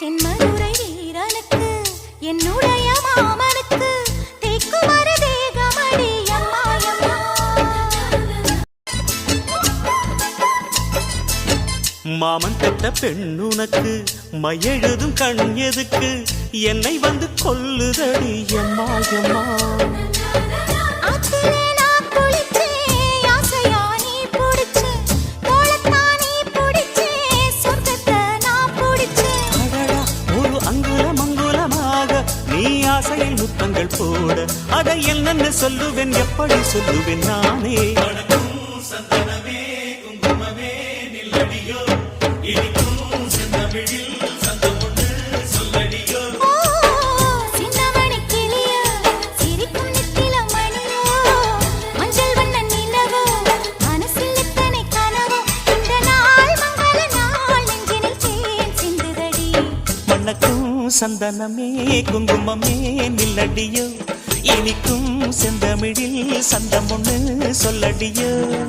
தென்மதுரை வீரனுக்கு என்னுடைய மாமனுக்கு தேக்குமர தேகமடி மாமன் பெற்ற பெண்ணுனக்கு மையெழுதும் கண் எதுக்கு? என்னை வந்து கொல்லுதடி எம்மா எம்மா நீ ஆசையில் முத்தங்கள் போட அதை என்னென்ன சொல்லுவேன் எப்படி சொல்லுவேன் நானே. மணக்கும் சந்தனமே குங்குமமே நில்லடியோ? இனிக்கும் செந்தமிழில் சந்தம் ஒன்று சொல்லடியோ?